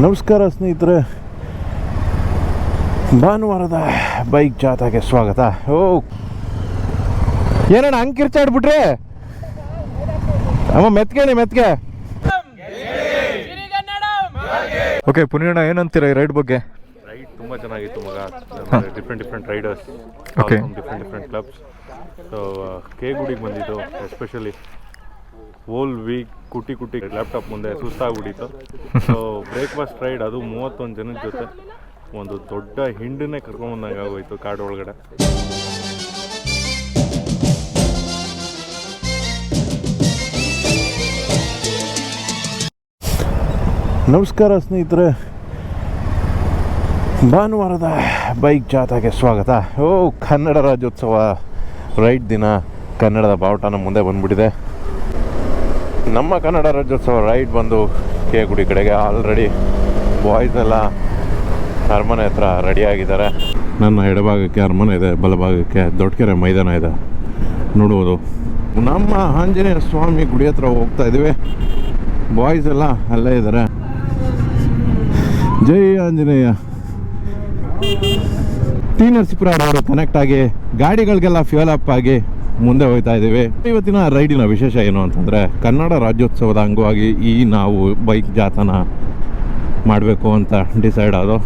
ನಮಸ್ಕಾರ ಸ್ನೇಹಿತರೆ. ಭಾನುವಾರದ ಬೈಕ್ ಜಾಥಾಗೆ ಸ್ವಾಗತ. ಓ. ಏನಣ್ಣ ಹಂಗೆ ಕಿರ್ಚಾಡ್ಬಿಟ್ರಿ ಅಮ್ಮ ಮೆತ್ಕೇನೆ ಮೆತ್ಕೆ ಓಕೆ ಪುನೀಣ ಏನಂತೀರ ಈ ರೈಡ್ ಬಗ್ಗೆ? ರೈಡ್ ತುಂಬ ಚೆನ್ನಾಗಿತ್ತು ಮಗ. Different different riders okay different different clubs so K ಗುಡಿಗೆ ಬಂದಿದ್ದು ಎಸ್ಪೆಷಲಿ ಹೋಲ್ ವೀಕ್ ಕುಟಿ ಕುಟಿ ಲ್ಯಾಪ್ಟಾಪ್ ಮುಂದೆ ಸುಸ್ತಾಗ್ಬಿಟ್ಟಿತ್ತು. ಸೊ ಬ್ರೇಕ್ಫಾಸ್ಟ್ ರೈಡ್ ಅದು ಮೂವತ್ತೊಂದು ಜನದ ಜೊತೆ ಒಂದು ದೊಡ್ಡ ಹಿಂಡನ್ನೇ ಕರ್ಕೊಂಬಂದಂಗೆ ಆಗೋಯ್ತು ಕಾಡು ಒಳಗಡೆ. ನಮಸ್ಕಾರ ಸ್ನೇಹಿತರೆ. ಭಾನುವಾರದ ಬೈಕ್ ಜಾಥಾಗೆ ಸ್ವಾಗತ. ಓ, ಕನ್ನಡ ರಾಜ್ಯೋತ್ಸವ ರೈಡ್ ದಿನ ಕನ್ನಡದ ಬಾವುಟನ ಮುಂದೆ ಬಂದ್ಬಿಟ್ಟಿದೆ. ನಮ್ಮ ಕನ್ನಡ ರಾಜ್ಯೋತ್ಸವ ರೈಡ್ ಬಂದು ಕೆ ಗುಡಿ ಕಡೆಗೆ. ಆಲ್ರೆಡಿ ಬಾಯ್ಸ್ ಎಲ್ಲ ಅರಮನೆ ಹತ್ರ ರೆಡಿಯಾಗಿದ್ದಾರೆ ನನ್ನ ಎಡಭಾಗಕ್ಕೆ ಅರಮನೆ ಇದೆ, ಬಲಭಾಗಕ್ಕೆ ದೊಡ್ಡಕೆರೆ ಮೈದಾನ ಇದೆ. ನೋಡುವುದು ನಮ್ಮ ಆಂಜನೇಯ ಸ್ವಾಮಿ ಗುಡಿ ಹತ್ರ ಹೋಗ್ತಾ ಇದ್ದೀವಿ. ಬಾಯ್ಸ್ ಎಲ್ಲ ಅಲ್ಲೇ ಇದ್ದಾರೆ. ಜೈ ಆಂಜನೇಯ. ಟಿ ನರಸೀಪುರ ಅವರು ಕನೆಕ್ಟ್ ಆಗಿ, ಗಾಡಿಗಳಿಗೆಲ್ಲ ಫ್ಯೂಲ್ ಅಪ್ ಆಗಿ ಮುಂದೆ ಹೋಗ್ತಾ ಇದ್ದೀವಿ. ಇವತ್ತಿನ ರೈಡಿನ ವಿಶೇಷ ಏನು ಅಂತಂದರೆ, ಕನ್ನಡ ರಾಜ್ಯೋತ್ಸವದ ಅಂಗವಾಗಿ ಈ ನಾವು ಬೈಕ್ ಜಾತನ ಮಾಡಬೇಕು ಅಂತ ಡಿಸೈಡ್ ಆದೋ.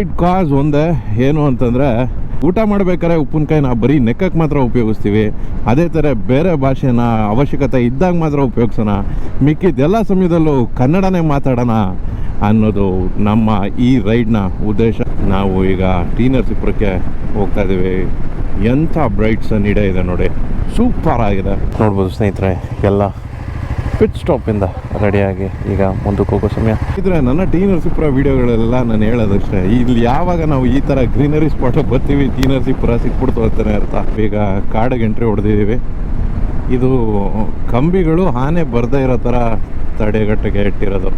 ಇಟ್ ಕಾಸ್ ಒಂದೇ ಏನು ಅಂತಂದರೆ, ಊಟ ಮಾಡ್ಬೇಕಾದ್ರೆ ಉಪ್ಪಿನಕಾಯಿ ನಾವು ಬರೀ ನೆಕ್ಕಕ್ಕೆ ಮಾತ್ರ ಉಪಯೋಗಿಸ್ತೀವಿ. ಅದೇ ಥರ ಬೇರೆ ಭಾಷೆನ ಅವಶ್ಯಕತೆ ಇದ್ದಾಗ ಮಾತ್ರ ಉಪಯೋಗಿಸೋಣ. ಮಿಕ್ಕಿದ್ದೆಲ್ಲ ಸಮಯದಲ್ಲೂ ಕನ್ನಡನೇ ಮಾತಾಡೋಣ ಅನ್ನೋದು ನಮ್ಮ ಈ ರೈಡ್ನ ಉದ್ದೇಶ. ನಾವು ಈಗ ಟೀನರ್ ನರಸೀಪುರಕ್ಕೆ ಹೋಗ್ತಾ ಇದ್ದೀವಿ. ಎಂಥ ಬ್ರೈಟ್ ಸನ್ ಇದೆ ನೋಡಿ. ಸೂಪರ್ ಆಗಿದೆ. ನೋಡ್ಬೋದು ಸ್ನೇಹಿತರೆ, ಎಲ್ಲ ಪಿಟ್ ಸ್ಟಾಪಿಂದ ರೆಡಿಯಾಗಿ ಈಗ ಮುಂದಕ್ಕೆ ಹೋಗೋ ಸಮಯ. ಇದ್ರೆ ನನ್ನ ಟಿ ನರಸೀಪುರ ವಿಡಿಯೋಗಳೆಲ್ಲ ನಾನು ಹೇಳೋದಷ್ಟೇ, ಇಲ್ಲಿ ಯಾವಾಗ ನಾವು ಈ ಥರ ಗ್ರೀನರಿ ಸ್ಪಾಟ್ ಬರ್ತೀವಿ ಟಿ ನರಸೀಪುರ ಸಿಕ್ಬಿಡ್ತು ಅಂತಾನೆ ಅರ್ಥ. ಈಗ ಕಾಡಿಗೆ ಎಂಟ್ರಿ ಹೊಡೆದಿದ್ದೀವಿ. ಇದು ಕಂಬಿಗಳು ಆನೆ ಬರ್ದೇ ಇರೋ ಥರ ತಡೆಗಟ್ಟಿಗೆ ಇಟ್ಟಿರೋದು.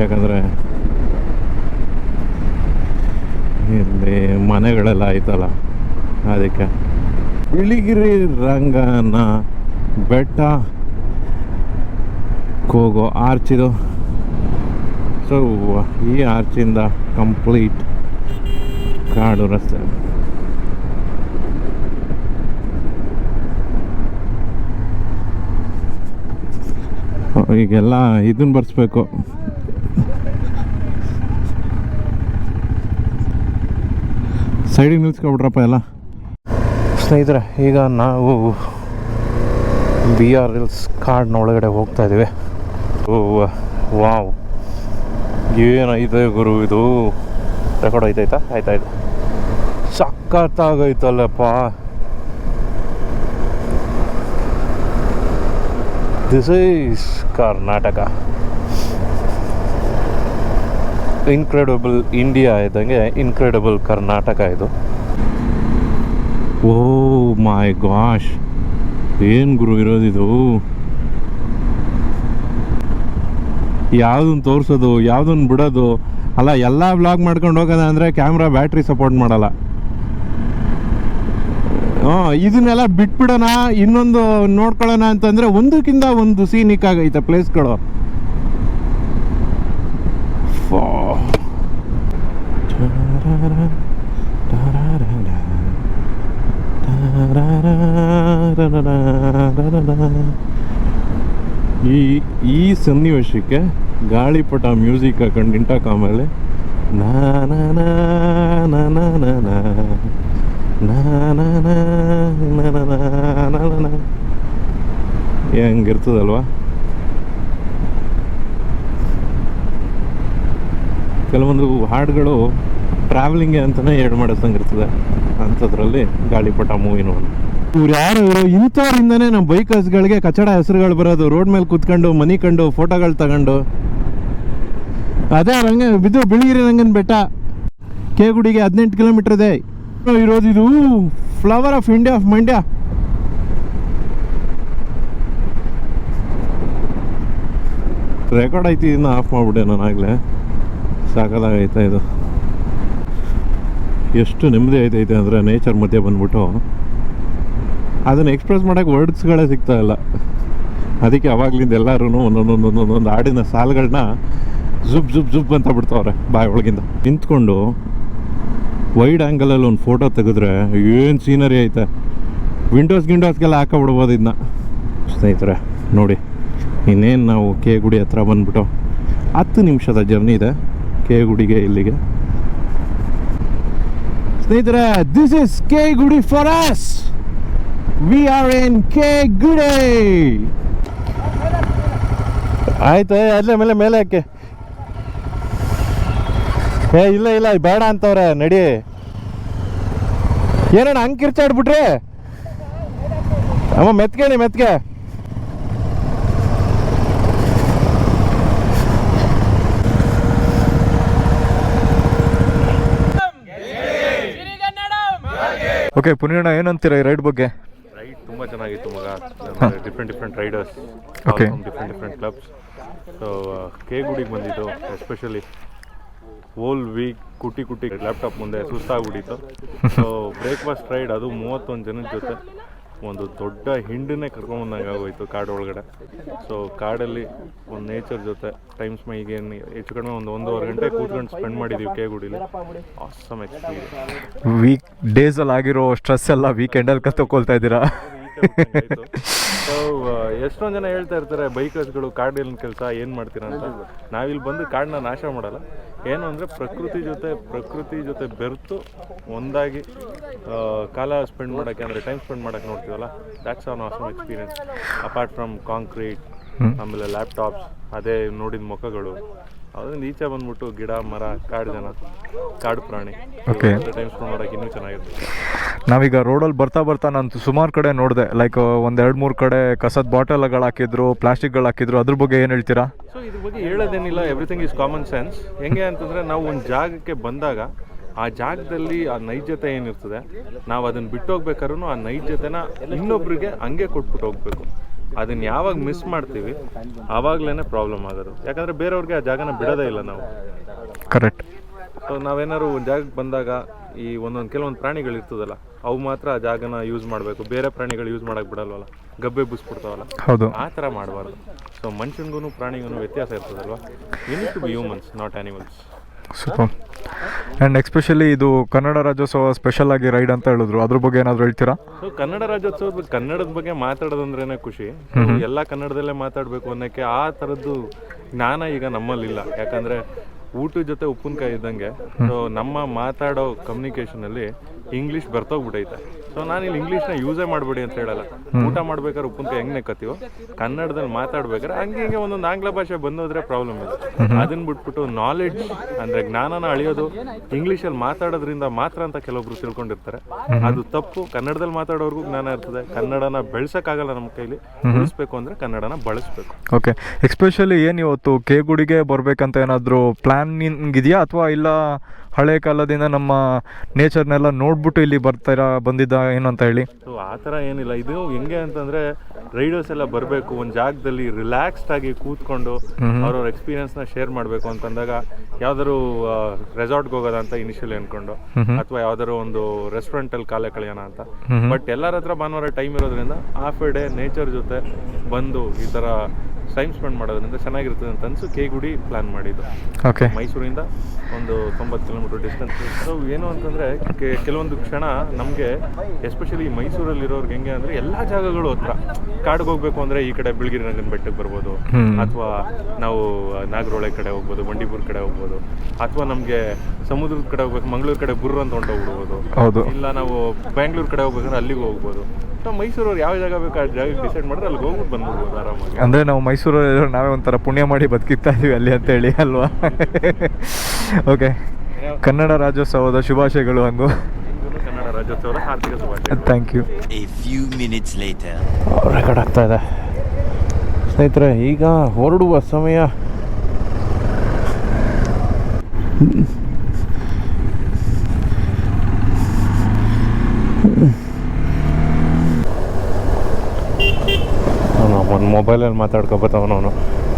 ಯಾಕಂದರೆ ಇಲ್ಲಿ ಮನೆಗಳೆಲ್ಲ ಆಯ್ತಲ್ಲ, ಅದಕ್ಕೆ. ಬಿಳಿಗಿರಿ ರಂಗನ ಬೆಟ್ಟ ಕೋಗೋ ಆರ್ಚಿದು ಸೊ ಈ ಆರ್ಚಿಂದ ಕಂಪ್ಲೀಟ್ ಕಾಡು ರಸ್ತೆ. ಈಗೆಲ್ಲ ಇದನ್ನ ಬರ್ಸ್ಬೇಕು. ಸೈಡಿಗೆ ನಿಲ್ಸ್ಕೊಬಿಟ್ರಪ್ಪ ಎಲ್ಲ. ಸ್ನೇಹಿತರೆ, ಈಗ ನಾವು ಬಿ ಆರ್ ಎಲ್ಸ್ ಕಾರ್ಡ್ನ ಒಳಗಡೆ ಹೋಗ್ತಾ ಇದ್ದೀವಿ. Oh, wow. ಏನೈತೆ ಗುರು ಇದು? ರೆಕಾರ್ಡ್ ಐತಾಯ್ತಾ ಆಯ್ತಾಯ್ತು ಸಖತ್ತಾಗೈತಲ್ಲಪ್ಪ. This is Karnataka incredible India ಇದ್ದಂಗೆ ಇನ್ಕ್ರೆಡಿಬಲ್ ಕರ್ನಾಟಕ ಇದು. ಓ ಮೈ ಗಾಶ್. ಏನು ಗುರು ಇರೋದಿದು ಯಾವುದನ್ನು ತೋರಿಸೋದು ಯಾವುದನ್ನು ಬಿಡೋದು? ಅಲ್ಲ, ಎಲ್ಲ ಬ್ಲಾಗ್ ಮಾಡ್ಕೊಂಡು ಹೋಗೋದ ಅಂದರೆ ಕ್ಯಾಮ್ರಾ ಬ್ಯಾಟ್ರಿ ಸಪೋರ್ಟ್ ಮಾಡಲ್ಲ. ಹಾಂ, ಇದನ್ನೆಲ್ಲ ಬಿಟ್ಬಿಡೋಣ, ಇನ್ನೊಂದು ನೋಡ್ಕೊಳ್ಳೋಣ ಅಂತಂದರೆ ಒಂದಕ್ಕಿಂತ ಒಂದು ಸೀನಿಕ್ ಆಗೈತೆ ಪ್ಲೇಸ್ಗಳು ಈ ಈ ಸನ್ನಿವೇಶಕ್ಕೆ ಗಾಳಿಪಟ ಮ್ಯೂಸಿಕ್ ಹಾಕೊಂಡು ನಿಂಟಾಕ ಆಮೇಲೆ ಹೆಂಗಿರ್ತದಲ್ವಾ ಕೆಲವೊಂದು ಹಾಡುಗಳು ಟ್ರಾವೆಲಿಂಗ್ಗೆ ಅಂತಲೇ ಎರಡು ಮಾಡಿಸ್ದಂಗೆ ಇರ್ತದೆ ಅಂಥದ್ರಲ್ಲಿ ಗಾಳಿಪಟ ಮೂವಿನೂ ಇವ್ರು ಯಾರು ಇವರು ಇಂಥವ್ರಿಂದನೇ ನಮ್ಮ ಬೈಕರ್ಸ್ಗಳಿಗೆ ಕಚಡ ಹೆಸರುಗಳು ಬರೋದು ರೋಡ್ ಮೇಲೆ ಕುತ್ಕೊಂಡು, ಮನಿ ಕಂಡು ಫೋಟೋಗಳು ತಗೊಂಡು. ಅದೇ ರಂಗ ಬಿದ್ದು ಬಿಳಿಗಿರಿ ರಂಗನ ಬೆಟ್ಟ, ಕೇಗುಡಿಗೆ ಹದಿನೆಂಟು ಕಿಲೋಮೀಟರ್ ಇದೆ. ಇರೋದು ಇದು flower of India of Mandya record ಐತಿ ಇದನ್ನ ಆಫ್ ಮಾಡ್ಬಿಟ್ಟೆ ನಾನು ಆಗಲೇ. ಸಾಕಾಗೈತೆ ಇದು. ಎಷ್ಟು ನೆಮ್ಮದಿ ಐತೈತೆ ಅಂದರೆ ನೇಚರ್ ಮಧ್ಯೆ ಬಂದ್ಬಿಟ್ಟು. ಅದನ್ನು ಎಕ್ಸ್ಪ್ರೆಸ್ ಮಾಡೋಕ್ಕೆ ವರ್ಡ್ಸ್ಗಳೇ ಸಿಗ್ತಾ ಇಲ್ಲ. ಅದಕ್ಕೆ ಅವಾಗ್ಲಿಂದ ಎಲ್ಲರೂ ಒಂದೊಂದೊಂದು ಒಂದೊಂದು ಹಾಡಿನ ಸಾಲುಗಳನ್ನ ಝುಬ್ ಜುಬ್ ಜುಬ್ ಅಂತ ಬಿಡ್ತಾವ್ರೆ ಬಾಯ್ ಒಳಗಿಂದ. ನಿಂತ್ಕೊಂಡು ವೈಡ್ ಆ್ಯಂಗಲಲ್ಲಿ ಒಂದು ಫೋಟೋ ತೆಗೆದ್ರೆ ಏನು ಸೀನರಿ ಐತೆ. ವಿಂಡೋಸ್ ಗಿಂಡೋಸ್ಗೆಲ್ಲ ಹಾಕೋಬಿಡ್ಬೋದು ಇದನ್ನ ಸ್ನೇಹಿತರೆ, ನೋಡಿ, ಇನ್ನೇನು ನಾವು ಕೆ ಗುಡಿ ಹತ್ರ ಬಂದ್ಬಿಟ್ಟು ಹತ್ತು ನಿಮಿಷದ ಜರ್ನಿ ಇದೆ. ಕೆ ಗುಡಿಗೆ ಇಲ್ಲಿಗೆ. ಸ್ನೇಹಿತರೆ this is K Gudi for us we are in K Gudi ಆಯ್ತು ಅಲ್ಲೇ ಮೇಲೆ ಮೇಲೆ ಯಾಕೆ ಏ, ಇಲ್ಲ ಇಲ್ಲ ಬೇಡ ಅಂತವ್ರೆ, ನಡಿ. ಏನಣ್ಣ ಹಂಗೆ ಕಿರ್ಚಾಡ್ಬಿಟ್ರಿ? ಅಮ್ಮ ಮೆತ್ಕೇಳಿ ಮೆತ್ಕೆ ಓಕೆ ಪುನೀಣ ಏನಂತೀರಾ ಈ ರೈಡ್ ಬಗ್ಗೆ? ರೈಡ್ ತುಂಬ ಚೆನ್ನಾಗಿತ್ತು ಮಗ. Different different riders okay different different clubs so K ಗುಡಿಗೆ ಬಂದಿದ್ದು ಎಸ್ಪೆಷಲಿ ಹೋಲ್ ವೀಕ್ ಕುಟಿ ಕುಟಿ ಲ್ಯಾಪ್ಟಾಪ್ ಮುಂದೆ ಸುಸ್ತಾಗ್ಬಿಟ್ಟಿತ್ತು. ಸೊ ಬ್ರೇಕ್ಫಾಸ್ಟ್ ರೈಡ್ ಅದು ಮೂವತ್ತೊಂದು ಜನದ ಜೊತೆ. ಒಂದು ದೊಡ್ಡ ಹಿಂಡನ್ನೇ ಕರ್ಕೊಂಬಂದಂಗೆ ಆಗೋಯ್ತು ಕಾಡು ಒಳಗಡೆ. ಸೊ ಕಾಡಲ್ಲಿ ಒಂದು ನೇಚರ್ ಜೊತೆ ಟೈಮ್ ಸ್ಮೈಗೆ ಹೆಚ್ಚು ಕಡಿಮೆ ಒಂದು ಒಂದೂವರೆ ಗಂಟೆ ಕೂತ್ಕೊಂಡು ಸ್ಪೆಂಡ್ ಮಾಡಿದ್ದೀವಿ ಕೆ ಗುಡಿಲಿ ಆಸಮ್ ಎಕ್ಸ್ಪೀರಿಯನ್ಸ್ ವೀಕ್ ಡೇಸಲ್ಲಿ ಆಗಿರೋ ಸ್ಟ್ರೆಸ್ ಎಲ್ಲ ವೀಕೆಂಡಲ್ಲಿ ಕತ್ತಕೊಳ್ತಾ ಇದ್ದೀರಾ? ಸೊ ಎಷ್ಟೊಂದು ಜನ ಹೇಳ್ತಾ ಇರ್ತಾರೆ ಬೈಕರ್ಸ್ಗಳು ಕಾಡಲ್ಲಿ ಕೆಲಸ ಏನು ಮಾಡ್ತೀರಾ ಅಂತ? ನಾವಿಲ್ಲಿ ಬಂದು ಕಾಡನ್ನ ನಾಶ ಮಾಡಲ್ಲ. ಏನು ಅಂದರೆ ಪ್ರಕೃತಿ ಜೊತೆ ಪ್ರಕೃತಿ ಜೊತೆ ಬೆರೆತು ಒಂದಾಗಿ ಕಾಲ ಸ್ಪೆಂಡ್ ಮಾಡೋಕ್ಕೆ ಅಂದರೆ ಟೈಮ್ ಸ್ಪೆಂಡ್ ಮಾಡೋಕ್ಕೆ ನೋಡ್ತೀವಲ್ಲ? That's an awesome experience apart from concrete ಆಮೇಲೆ ಲ್ಯಾಪ್ಟಾಪ್ಸ್ ಅದೇ ನೋಡಿದ ಮುಖಗಳು. ಅದರಿಂದ ಈಚೆ ಬಂದ್ಬಿಟ್ಟು ಗಿಡ ಮರ ಕಾಡು ಜನ ಕಾಡು ಪ್ರಾಣಿ. ಟೈಮ್ ಸ್ಪೆಂಡ್ ಮಾಡೋಕ್ಕೆ ಇನ್ನೂ ಚೆನ್ನಾಗಿರುತ್ತೆ. ನಾವೀಗ ರೋಡಲ್ಲಿ ಬರ್ತಾ ಬರ್ತಾ ನಾನು ಸುಮಾರು ಕಡೆ ನೋಡಿದೆ ಲೈಕ್ ಒಂದು ಎರಡು ಮೂರು ಕಡೆ ಕಸದ ಬಾಟಲ್ಗಳು ಹಾಕಿದ್ರು ಪ್ಲಾಸ್ಟಿಕ್ಗಳು ಹಾಕಿದ್ರು ಅದ್ರ ಬಗ್ಗೆ ಏನು ಹೇಳ್ತೀರಾ? ಸೊ ಇದ್ರ ಬಗ್ಗೆ ಹೇಳೋದೇನಿಲ್ಲ ಎವ್ರಿಥಿಂಗ್ ಇಸ್ ಕಾಮನ್ ಸೆನ್ಸ್ ಹೆಂಗೆ ಅಂತಂದ್ರೆ ನಾವು ಒಂದು ಜಾಗಕ್ಕೆ ಬಂದಾಗ ಆ ಜಾಗದಲ್ಲಿ ಆ ನೈಜತೆ ಏನಿರ್ತದೆ ನಾವು ಅದನ್ನ ಬಿಟ್ಟು ಹೋಗ್ಬೇಕಾದ್ರೂ ಆ ನೈಜತೆನ ಇನ್ನೊಬ್ರಿಗೆ ಹಂಗೆ ಕೊಟ್ಬಿಟ್ಟು ಹೋಗ್ಬೇಕು. ಅದನ್ನ ಯಾವಾಗ ಮಿಸ್ ಮಾಡ್ತೀವಿ ಆವಾಗಲೇ ಪ್ರಾಬ್ಲಮ್ ಆಗೋದು. ಯಾಕಂದ್ರೆ ಬೇರೆಯವ್ರಿಗೆ ಆ ಜಾಗನ ಬಿಡೋದೇ ಇಲ್ಲ ನಾವು. ಕರೆಕ್ಟ್ ಸೊ ನಾವೇನಾದ್ರು ಒಂದು ಜಾಗಕ್ಕೆ ಬಂದಾಗ ಈ ಒಂದೊಂದು ಕೆಲವೊಂದು ಪ್ರಾಣಿಗಳು ಇರ್ತದಲ್ಲ ಅವು ಮಾತ್ರ ಆ ಜಾಗನ ಯೂಸ್ ಮಾಡಬೇಕು. ಬೇರೆ ಪ್ರಾಣಿಗಳು ಯೂಸ್ ಮಾಡಕ್ಕೆ ಬಿಡಲ್ವಲ್ಲ? ಗಬ್ಬೆ ಬುಸ್ಬಿಡ್ತಾವಲ್ಲ? ಹೌದು. ಆ ಥರ ಮಾಡಬಾರ್ದು. ಸೊ ಮನುಷ್ಯನಿಗೂ ಪ್ರಾಣಿಗೂ ವ್ಯತ್ಯಾಸ ಇರ್ತದಲ್ವಾ? You need to be humans not animals super. And especially ಇದು ಕನ್ನಡ ರಾಜ್ಯೋತ್ಸವ ಸ್ಪೆಷಲ್ ಆಗಿ ರೈಡ್ ಅಂತ ಹೇಳಿದ್ರು. ಅದ್ರ ಬಗ್ಗೆ ಏನಾದರೂ ಹೇಳ್ತೀರಾ? ಸೊ ಕನ್ನಡ ರಾಜ್ಯೋತ್ಸವ ಬಗ್ಗೆ ಕನ್ನಡದ ಬಗ್ಗೆ ಮಾತಾಡೋದಂದ್ರೇನೆ ಖುಷಿ. ಎಲ್ಲ ಕನ್ನಡದಲ್ಲೇ ಮಾತಾಡಬೇಕು ಅನ್ನೋಕ್ಕೆ ಆ ಥರದ್ದು ಜ್ಞಾನ ಈಗ ನಮ್ಮಲ್ಲಿಲ್ಲ. ಯಾಕಂದ್ರೆ ಊಟದ ಜೊತೆ ಉಪ್ಪಿನಕಾಯಿ ಇದ್ದಂಗೆ. ಸೊ ನಮ್ಮ ಮಾತಾಡೋ ಕಮ್ಯುನಿಕೇಷನಲ್ಲಿ ಇಂಗ್ಲೀಷ್ ಬರ್ತೋಗ್ಬಿಟ್ಟೈತೆ ಸೊ ನಾನು ಇಲ್ಲಿ ಇಂಗ್ಲೀಷ್ನ ಯೂಸೇ ಮಾಡಬೇಡಿ ಅಂತ ಹೇಳಲ್ಲ. ಊಟ ಮಾಡ್ಬೇಕಾದ್ರೆ ಉಪ್ಪಿನಕಾಯಿ ಹೆಂಗ್ ನೆಕ್ಕತ್ತೀವೋ ಕನ್ನಡದಲ್ಲಿ ಮಾತಾಡ್ಬೇಕಾದ್ರೆ ಹಂಗೆ ಹಿಂಗೆ ಒಂದೊಂದು ಆಂಗ್ಲ ಭಾಷೆ ಬಂದೋದ್ರೆ ಪ್ರಾಬ್ಲಮ್ ಇದೆ ಅದನ್ನ ಬಿಟ್ಬಿಟ್ಟು ನಾಲೆಡ್ಜ್ ಅಂದ್ರೆ ಜ್ಞಾನನ ಅಳಿಯೋದು ಇಂಗ್ಲೀಷಲ್ಲಿ ಮಾತಾಡೋದ್ರಿಂದ ಮಾತ್ರ ಅಂತ ಕೆಲವೊಬ್ರು ತಿಳ್ಕೊಂಡಿರ್ತಾರೆ. ಅದು ತಪ್ಪು. ಕನ್ನಡದಲ್ಲಿ ಮಾತಾಡೋರ್ಗೂ ಜ್ಞಾನ ಇರ್ತದೆ. ಕನ್ನಡನ ಬೆಳ್ಸಕ್ಕಾಗಲ್ಲ ನಮ್ಮ ಕೈಲಿ. ಉಳಿಸ್ಬೇಕು ಅಂದ್ರೆ ಕನ್ನಡನ ಬಳಸ್ಬೇಕು. ಓಕೆ ಎಕ್ಸ್ಪೆಷಲಿ ಏನು ಇವತ್ತು ಕೆ ಗುಡಿಗೆ ಬರಬೇಕಂತ ಏನಾದರೂ ಪ್ಲ್ಯಾನಿಂಗ್ ಇದೆಯಾ ಅಥವಾ ಇಲ್ಲ ಹಳೆ ಕಾಲದಿಂದ ನಮ್ಮ ನೇಚರ್ನೆಲ್ಲ ನೋಡ್ಬಿಟ್ಟು ಇಲ್ಲಿ ಬರ್ತಾರಾ ಬಂದಿದ್ದ ಏನು ಅಂತ ಹೇಳಿ? ಸೊ ಆ ಥರ ಏನಿಲ್ಲ. ಇದು ಹೆಂಗೆ ಅಂತಂದ್ರೆ ರೈಡರ್ಸ್ ಎಲ್ಲ ಬರಬೇಕು ಒಂದು ಜಾಗದಲ್ಲಿ ರಿಲ್ಯಾಕ್ಸ್ಡ್ ಆಗಿ ಕೂತ್ಕೊಂಡು ಅವ್ರವ್ರ ಎಕ್ಸ್ಪೀರಿಯನ್ಸ್ನ ಶೇರ್ ಮಾಡಬೇಕು ಅಂತಂದಾಗ ಯಾವ್ದಾದ್ರು ರೆಸಾರ್ಟ್ಗೆ ಹೋಗೋದ ಅಂತ ಇನಿಷಿಯಲಿ ಅನ್ಕೊಂಡು ಅಥವಾ ಯಾವ್ದಾದ್ರು ಒಂದು ರೆಸ್ಟೋರೆಂಟಲ್ಲಿ ಕಾಲ ಕಳೆಯೋಣ ಅಂತ. ಬಟ್ ಎಲ್ಲರ ಹತ್ರ ಭಾನುವಾರ ಟೈಮ್ ಇರೋದ್ರಿಂದ ಹಾಫ್ ಎ ಡೇ ನೇಚರ್ ಜೊತೆ ಬಂದು ಈ ಥರ ಟೈಮ್ ಸ್ಪೆಂಡ್ ಮಾಡೋದ್ರಿಂದ ಚೆನ್ನಾಗಿರ್ತದೆ ಅಂತ ಅನ್ಸು. ಕೇಗುಡಿ ಪ್ಲಾನ್ ಮಾಡಿದ್ದು. ಓಕೆ ಮೈಸೂರಿಂದ ಒಂದು ತೊಂಬತ್ತು ಕಿಲೋಮೀಟರ್ ಡಿಸ್ಟೆನ್ಸ್ ಸೊ ಏನು ಅಂತಂದರೆ ಕೆಲವೊಂದು ಕ್ಷಣ ನಮಗೆ ಎಸ್ಪೆಷಲಿ ಮೈಸೂರಲ್ಲಿ ಇರೋರ್ಗೆ ಹೆಂಗೆ ಅಂದರೆ ಎಲ್ಲ ಜಾಗಗಳು ಹತ್ರ. ಕಾಡಿಗೆ ಹೋಗ್ಬೇಕು ಅಂದರೆ ಈ ಕಡೆ ಬಿಳ್ಗಿರಿ ರಂಗನ ಬೆಟ್ಟಕ್ಕೆ ಬರ್ಬೋದು ಅಥವಾ ನಾವು ನಾಗರೋಳೆ ಕಡೆ ಹೋಗ್ಬೋದು ಬಂಡೀಪುರ ಕಡೆ ಹೋಗ್ಬೋದು. ಅಥವಾ ನಮಗೆ ಸಮುದ್ರದ ಕಡೆ ಹೋಗ್ಬೇಕು ಮಂಗಳೂರು ಕಡೆ ಗುರು ಅಂತ ಹೊಂಟೋಗ್ಬಿಡ್ಬೋದು. ಇಲ್ಲ ನಾವು ಬೆಂಗಳೂರು ಕಡೆ ಹೋಗ್ಬೇಕಂದ್ರೆ ಅಲ್ಲಿಗೆ ಹೋಗ್ಬೋದು. ಸೊ ಮೈಸೂರವ್ರು ಯಾವ ಜಾಗ ಬೇಕು ಆ ಜಾಗಕ್ಕೆ ಡಿಸೈಡ್ ಮಾಡಿದ್ರೆ ಅಲ್ಲಿಗೆ ಹೋಗ್ಬಿಟ್ಟು ಬಂದ್ಬಿಡ್ಬೋದು ಆರಾಮಾಗಿ. ಅಂದರೆ ನಾವು ಮೈಸೂರಲ್ಲಿ ನಾವೇ ಒಂಥರ ಪುಣ್ಯ ಮಾಡಿ ಬದುಕಿರ್ತಾ ಇದೀವಿ ಅಲ್ಲಿ ಅಂತ ಹೇಳಿ ಅಲ್ವಾ? ಓಕೆ ಕನ್ನಡ ರಾಜ್ಯೋತ್ಸವದ ಶುಭಾಶಯಗಳು ಅಂದು. ಕನ್ನಡ ರಾಜ್ಯೋತ್ಸವದ ಹಾರ್ದಿಕ ಶುಭಾಶಯ thank you a few minutes later. Record ಆಗ್ತಾ ಇದೆ. ಸ್ನೇಹಿತರೆ ಈಗ ಹೊರಡುವ ಸಮಯ ಒಂದು ಮೊಬೈಲಲ್ಲಿ ಮಾತಾಡ್ಕೊಬತ್ತವನು ಅವನು.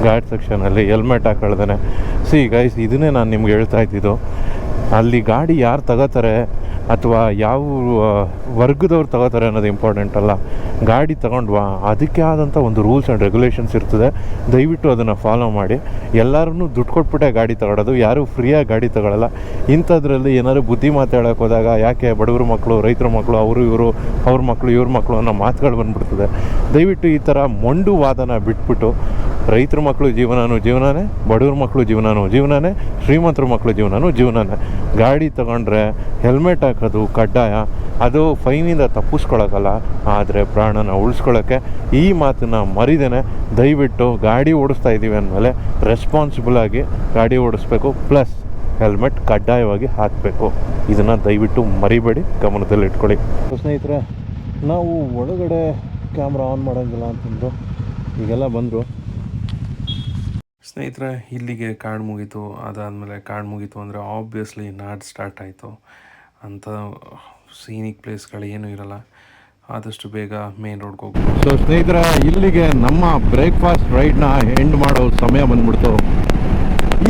ಗಾಡ್ ಸೆಕ್ಷನಲ್ಲಿ ಹೆಲ್ಮೆಟ್ ಹಾಕೊಳ್ದಾನೆ. ಸಿ ಗೈಸ್ ಇದನ್ನೇ ನಾನು ನಿಮ್ಗೆ ಹೇಳ್ತಾ ಇದ್ದಿದ್ದು. ಅಲ್ಲಿ ಗಾಡಿ ಯಾರು ತಗೋತಾರೆ? ಅಥವಾ ಯಾವ ವರ್ಗದವ್ರು ತಗೋತಾರೆ ಅನ್ನೋದು ಇಂಪಾರ್ಟೆಂಟ್ ಅಲ್ಲ. ಗಾಡಿ ತಗೊಂಡ್ವಾ ಅದಕ್ಕೆ ಆದಂಥ ಒಂದು ರೂಲ್ಸ್ ಆ್ಯಂಡ್ ರೆಗ್ಯುಲೇಷನ್ಸ್ ಇರ್ತದೆ. ದಯವಿಟ್ಟು ಅದನ್ನು ಫಾಲೋ ಮಾಡಿ. ಎಲ್ಲರೂ ದುಡ್ಡು ಕೊಟ್ಬಿಟ್ಟೆ ಗಾಡಿ ತಗೊಳ್ಳೋದು ಯಾರೂ ಫ್ರೀಯಾಗಿ ಗಾಡಿ ತಗೊಳ್ಳಲ್ಲ ಇಂಥದ್ರಲ್ಲಿ ಏನಾದರೂ ಬುದ್ಧಿ ಮಾತಾಡೋಕೆ ಹೋದಾಗ ಯಾಕೆ ಬಡವ್ರ ಮಕ್ಕಳು ರೈತರ ಮಕ್ಕಳು ಅವರು ಇವರು, ಅವ್ರ ಮಕ್ಕಳು ಇವ್ರ ಮಕ್ಕಳು ಅನ್ನೋ ಮಾತುಗಳು ಬಂದ್ಬಿಡ್ತದೆ. ದಯವಿಟ್ಟು ಈ ಥರ ಮೊಂಡು ವಾದನ ಬಿಟ್ಬಿಟ್ಟು ರೈತರ ಮಕ್ಕಳು ಜೀವನನೂ ಜೀವನನೇ, ಬಡವ್ರ ಮಕ್ಕಳು ಜೀವನನೂ ಜೀವನನೇ, ಶ್ರೀಮಂತರ ಮಕ್ಕಳು ಜೀವನನೂ ಜೀವನನೇ. ಗಾಡಿ ತಗೊಂಡ್ರೆ ಹೆಲ್ಮೆಟ್ ಹಾಕೋದು ಕಡ್ಡಾಯ, ಅದು ಫೈನಿಂದ ತಪ್ಪಿಸ್ಕೊಳಕ್ಕಲ್ಲ ಆದರೆ ಪ್ರಾಣನ ಉಳಿಸ್ಕೊಳ್ಳೋಕ್ಕೆ ಈ ಮಾತನ್ನು ಮರಿದೇನೆ. ದಯವಿಟ್ಟು ಗಾಡಿ ಓಡಿಸ್ತಾ ಇದ್ದೀವಿ ಅಂದಮೇಲೆ ರೆಸ್ಪಾನ್ಸಿಬಲ್ ಆಗಿ ಗಾಡಿ ಓಡಿಸ್ಬೇಕು ಪ್ಲಸ್ ಹೆಲ್ಮೆಟ್ ಕಡ್ಡಾಯವಾಗಿ ಹಾಕಬೇಕು. ಇದನ್ನು ದಯವಿಟ್ಟು ಮರಿಬೇಡಿ, ಗಮನದಲ್ಲಿ ಇಟ್ಕೊಳ್ಳಿ. ಸ್ನೇಹಿತರೆ, ನಾವು ಒಳಗಡೆ ಕ್ಯಾಮ್ರಾ ಆನ್ ಮಾಡೋಂಗಿಲ್ಲ ಅಂತಂದು ಈಗೆಲ್ಲ ಬಂದರು. ಸ್ನೇಹಿತರೆ, ಇಲ್ಲಿಗೆ ಕಾರ್ಡ್ ಮುಗೀತು. ಅದಾದಮೇಲೆ ಕಾರ್ಡ್ ಮುಗೀತು ಅಂದರೆ ಆಬ್ವಿಯಸ್ಲಿ ನಾಡ್ ಸ್ಟಾರ್ಟ್ ಆಯಿತು. ಅಂಥ ಸೀನಿಕ್ ಪ್ಲೇಸ್ಗಳು ಏನೂ ಇರಲ್ಲ. ಆದಷ್ಟು ಬೇಗ ಮೇನ್ ರೋಡ್ಗೆ ಹೋಗ್ಬೋದು. ಸೊ ಸ್ನೇಹಿತರ, ಇಲ್ಲಿಗೆ ನಮ್ಮ ಬ್ರೇಕ್ಫಾಸ್ಟ್ ರೈಡ್ನ ಎಂಡ್ ಮಾಡೋ ಸಮಯ ಬಂದ್ಬಿಡ್ತು.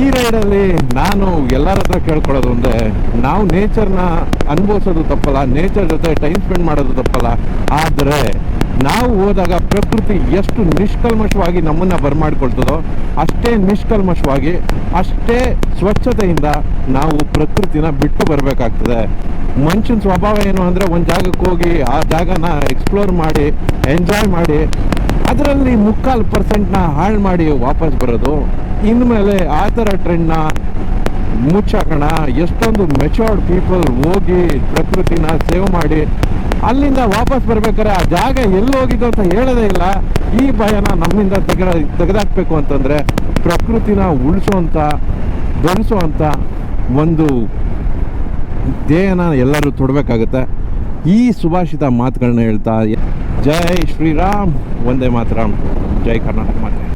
ಈ ರೈಡಲ್ಲಿ ನಾನು ಎಲ್ಲರ ಹತ್ರ ಕೇಳ್ಕೊಳ್ಳೋದು ಒಂದೇ, ನಾವು ನೇಚರ್ನ ಅನುಭವಿಸೋದು ತಪ್ಪಲ್ಲ, ನೇಚರ್ ಜೊತೆ ಟೈಮ್ ಸ್ಪೆಂಡ್ ಮಾಡೋದು ತಪ್ಪಲ್ಲ. ಆದರೆ, ನಾವು ಹೋದಾಗ ಪ್ರಕೃತಿ ಎಷ್ಟು ನಿಷ್ಕಲ್ಮಶವಾಗಿ ನಮ್ಮನ್ನು ಬರಮಾಡ್ಕೊಳ್ತದೋ, ಅಷ್ಟೇ ನಿಷ್ಕಲ್ಮಶವಾಗಿ, ಅಷ್ಟೇ ಸ್ವಚ್ಛತೆಯಿಂದ ನಾವು ಪ್ರಕೃತಿನ ಬಿಟ್ಟು ಬರಬೇಕಾಗ್ತದೆ. ಮನುಷ್ಯನ ಸ್ವಭಾವ ಏನು ಅಂದರೆ, ಒಂದು ಜಾಗಕ್ಕೆ ಹೋಗಿ ಆ ಜಾಗನ ಎಕ್ಸ್ಪ್ಲೋರ್ ಮಾಡಿ ಎಂಜಾಯ್ ಮಾಡಿ, ಅದರಲ್ಲಿ ಮುಕ್ಕಾಲು ಪರ್ಸೆಂಟ್ನ ಹಾಳು ಮಾಡಿ ವಾಪಸ್ ಬರೋದು. ಇನ್ಮೇಲೆ ಆ ಥರ ಟ್ರೆಂಡ್ನ ಮುಚ್ಚಾಕೋಣ. ಎಷ್ಟೊಂದು ಮೆಚೋರ್ಡ್ ಪೀಪಲ್ ಹೋಗಿ ಪ್ರಕೃತಿನ ಸೇವ್ ಮಾಡಿ ಅಲ್ಲಿಂದ ವಾಪಸ್ ಬರ್ಬೇಕಾದ್ರೆ ಆ ಜಾಗ ಎಲ್ಲಿ ಹೋಗಿದ್ದು ಅಂತ ಹೇಳೋದೇ ಇಲ್ಲ. ಈ ಭಯನ ನಮ್ಮಿಂದ ತೆಗೆದ, ತೆಗೆದಾಕ್ಬೇಕು ಅಂತಂದ್ರೆ ಪ್ರಕೃತಿನ ಉಳಿಸುವಂತ, ಬೆಳೆಸುವಂತ ಒಂದು ಧ್ಯೇಯನ ಎಲ್ಲರೂ ತೊಡಬೇಕಾಗುತ್ತೆ. ಈ ಸುಭಾಷಿತ ಮಾತುಗಳನ್ನ ಹೇಳ್ತಾ, ಜೈ ಶ್ರೀರಾಮ್, ಒಂದೇ ಮಾತ್ರ ಜೈ ಕರ್ನಾಟಕ ಮಾತೆ.